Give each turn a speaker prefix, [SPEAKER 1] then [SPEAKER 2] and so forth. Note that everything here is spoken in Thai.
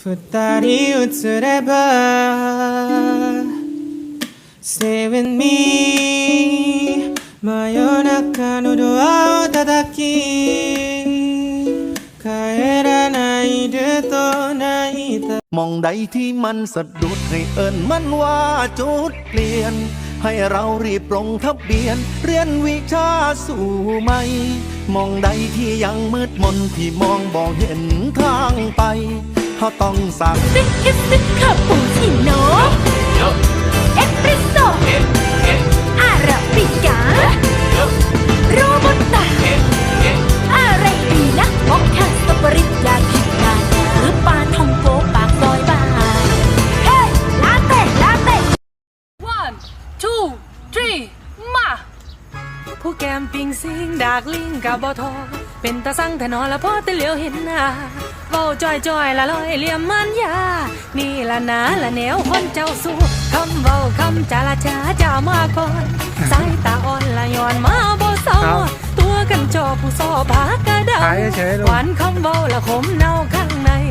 [SPEAKER 1] 二人映れば Stay with me 真夜中のドアを叩き帰らないでと泣いた
[SPEAKER 2] มองใดที่มันสะดุดให้เอิญมันว่าจุดเปลี่ยน ให้เรารีบลงทะเบียน เรียนวิชาสู่ไหม มองใดที่ยังมืดมนที่มองบ่เห็นทางไป เขาต้องสั่ง
[SPEAKER 3] ซิคิซิคาปูชิโน่เอสเปรสโซ่อาราบิกาโรบัสต้าอะไรดีนะมอคค่าสตรอเบอรี่ยาคิดนานหรือปลาทองโกปากซอยบานเฮ้ลาเต้ลาเต้
[SPEAKER 4] one two three มาผู้แกมปิงซิงดากลิงกับบอทอเป็นตาสั่งแต่นอนละพอแต่เหลียวเห็นหน้า เว้าจอยจอยละลอยเหลี่ยมมันยา นี่ละนาละแนวคนเจ้าสู้คำเว้าคำจาละจาจามาก่อนสายตาอ่อนละย้อนมาบ่เศร้าตัวกันจอผู้ซอผากระเดา
[SPEAKER 5] ขายเฉยๆลูก
[SPEAKER 4] หวานคำเว้าละขมเน่าข้างในแม่นอยู่ว่าละทั้งเป็น